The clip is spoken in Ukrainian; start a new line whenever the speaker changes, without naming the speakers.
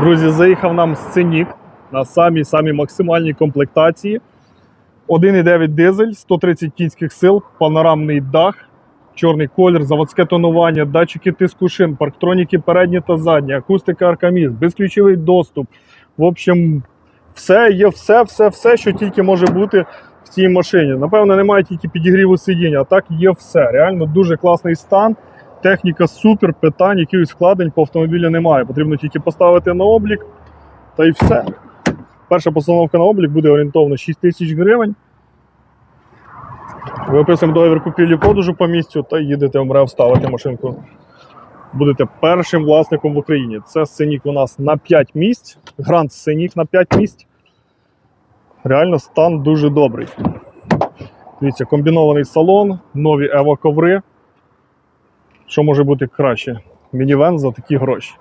Друзі, заїхав нам сценік на самій самій максимальній комплектації. 1,9 дизель, 130 кінських сил, панорамний дах, чорний колір, заводське тонування, датчики тиску шин, парктроніки передні та задні, акустика аркаміз, безключовий доступ. В общем, все є все, все, все, що тільки може бути в цій машині. Напевно, немає тільки підігріву сидіння, а так є все. Реально дуже класний стан. Техніка супер, питань, якихось вкладень по автомобілю немає. Потрібно тільки поставити на облік та й все. Перша постановка на облік буде орієнтовно 6 тисяч гривень. Виписуємо договір купівлі продажу по місцю та їдете в МРЕВ ставити машинку. Будете першим власником в Україні. Це сценік у нас на 5 місць. Гранд сценік на 5 місць. Реально стан дуже добрий. Дивіться, комбінований салон, нові ево коври. Що може бути краще? Мінівен за такі гроші.